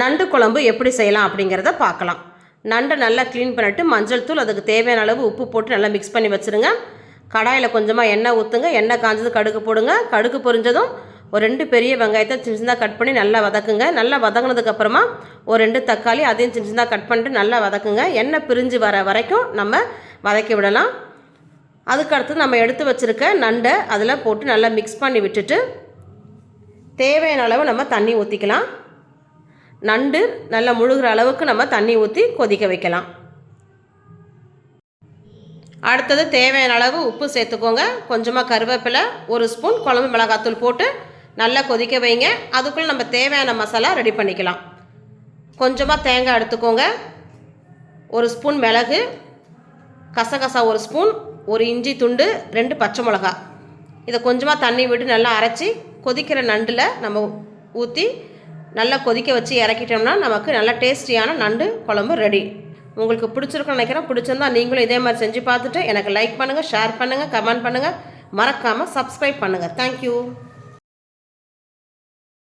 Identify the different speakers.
Speaker 1: நண்டு குழம்பு எப்படி செய்யலாம் அப்படிங்கிறத பார்க்கலாம். நண்டை நல்லா க்ளீன் பண்ணிட்டு மஞ்சள் தூள் அதுக்கு தேவையான அளவு உப்பு போட்டு நல்லா மிக்ஸ் பண்ணி வச்சுருங்க. கடாயில் கொஞ்சமாக எண்ணெய் ஊற்றுங்க எண்ணெய் காஞ்சது கடுகு போடுங்க. கடுகு பொரிஞ்சதும் ஒரு ரெண்டு பெரிய வெங்காயத்தை சின்ன சின்னதாக கட் பண்ணி நல்லா வதக்குங்க. நல்லா வதங்கினதுக்கப்புறமா ஒரு ரெண்டு தக்காளி அதையும் சின்ன சின்னதாக கட் பண்ணிட்டு நல்லா வதக்குங்க. எண்ணெய் பிரிஞ்சு வர வரைக்கும் நம்ம வதக்கி விடலாம். அதுக்கடுத்து நம்ம எடுத்து வச்சுருக்க நண்டை அதில் போட்டு நல்லா மிக்ஸ் பண்ணி விட்டுட்டு தேவையான அளவு நம்ம தண்ணி ஊற்றிக்கலாம் நண்டு நல்லா முழுகிற அளவுக்கு நம்ம தண்ணி ஊற்றி கொதிக்க வைக்கலாம். அடுத்தது தேவையான அளவு உப்பு சேர்த்துக்கோங்க. கொஞ்சமாக கருவேப்பிலை ஒரு ஸ்பூன் குழம்பு மிளகாத்தூள் போட்டு நல்லா கொதிக்க வைங்க. அதுக்குள்ளே நம்ம தேவையான மசாலா ரெடி பண்ணிக்கலாம். கொஞ்சமாக தேங்காய் எடுத்துக்கோங்க. ஒரு ஸ்பூன் மிளகு கசகசா ஒரு ஸ்பூன் ஒரு இஞ்சி துண்டு ரெண்டு பச்சை மிளகா. இதை கொஞ்சமாக தண்ணி விட்டு நல்லா அரைச்சி கொதிக்கிற நண்டில் நம்ம ஊற்றி நல்லா கொதிக்க வச்சு இறக்கிட்டோம்னா நமக்கு நல்ல டேஸ்டியான நண்டு குழம்பு ரெடி உங்களுக்கு பிடிச்சிருக்குன்னு நினைக்கிறேன். பிடிச்சிருந்தா நீங்களும் இதே மாதிரி செஞ்சு பார்த்துட்டு எனக்கு லைக் பண்ணுங்கள் ஷேர் பண்ணுங்கள் கமெண்ட் பண்ணுங்கள் மறக்காமல் சப்ஸ்கிரைப் பண்ணுங்கள் தேங்க்யூ